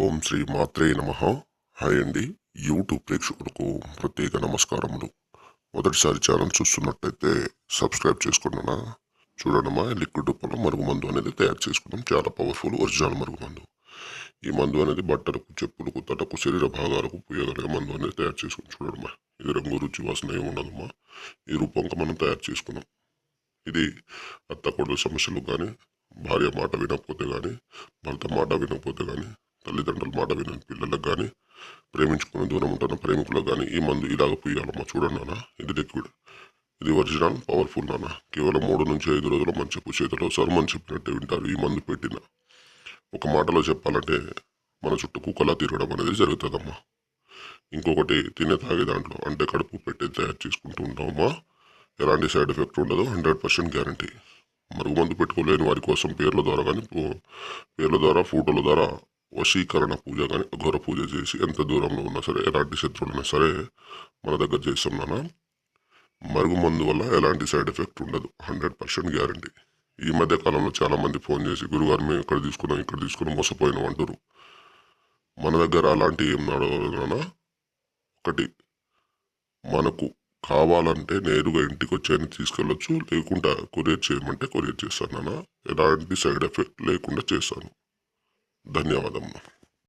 ఓం శ్రీ మాత్రే నమ. హాయ్ అండి. యూట్యూబ్ ప్రేక్షకులకు ప్రత్యేక నమస్కారములు. మొదటిసారి ఛానల్ చూస్తున్నట్టయితే సబ్స్క్రైబ్ చేసుకున్నానా? చూడడమా? లిక్విడ్ రూపంలో మరుగు మందు అనేది తయారు చేసుకున్నాం. చాలా పవర్ఫుల్ ఒరిజినల్ మరుగు మందు ఈ మందు అనేది బట్టలకు చెప్పులకు తటకు శరీర భాగాలకు పూయగలిగే మందు అనేది తయారు చేసుకుని చూడడమా? ఇది రంగు రుచి వాసన ఏమి ఉండదమ్మా. ఈ రూపంగా మనం తయారు చేసుకున్నాం. ఇది అత్త కొడుకు సమస్యలు కానీ భార్య మాట వినకపోతే కానీ భర్త మాట వినకపోతే కానీ తల్లిదండ్రుల మాట వినని పిల్లలకు కానీ ప్రేమించుకుని దూరం ఉంటున్న ప్రేమికులకు కానీ ఈ మందు ఇలాగ పూయాలమ్మా చూడండి నాన్న ఇది లిక్విడ్. ఇది ఒరిజినల్ పవర్ఫుల్ నాన్న. కేవలం మూడు నుంచి ఐదు రోజులు మంచి చేతిలో సర్మని చెప్పినట్టు వింటారు ఈ మందు పెట్టిన. ఒక మాటలో చెప్పాలంటే మన చుట్టూ కుక్కలా తిరగడం అనేది జరుగుతుందమ్మా. ఇంకొకటి తినే తాగే దాంట్లో అంటే కడుపు పెట్టి తయారు చేసుకుంటూ ఉంటామమ్మా. ఎలాంటి సైడ్ ఎఫెక్ట్ ఉండదు హండ్రెడ్ పర్సెంట్ గ్యారంటీ. మరుగు మందు పెట్టుకోలేని వారి కోసం పేర్ల ద్వారా కానీ పేర్ల ద్వారా ఫోటోల ద్వారా వశీకరణ పూజ కానీ ఘోర పూజ చేసి ఎంత దూరంలో ఉన్నా సరే ఎలాంటి శత్రువులైనా సరే మన దగ్గర చేస్తాం నాన్న. మరుగు మందు వల్ల ఎలాంటి సైడ్ ఎఫెక్ట్ ఉండదు. Hundred percent guarantee. ఈ మధ్య కాలంలో చాలామంది ఫోన్ చేసి గురుగారు మేము ఇక్కడ తీసుకున్నాం ఇక్కడ తీసుకున్నాం మోసపోయినాం అంటారు మన దగ్గర అలాంటి ఏం నడవనా ఒకటి మనకు కావాలంటే నేరుగా ఇంటికి వచ్చాయని తీసుకెళ్ళొచ్చు లేకుండా కొరియర్ చేయమంటే కొరియర్ చేస్తాను నాన్న. ఎలాంటి సైడ్ ఎఫెక్ట్ లేకుండా చేస్తాను. да невадам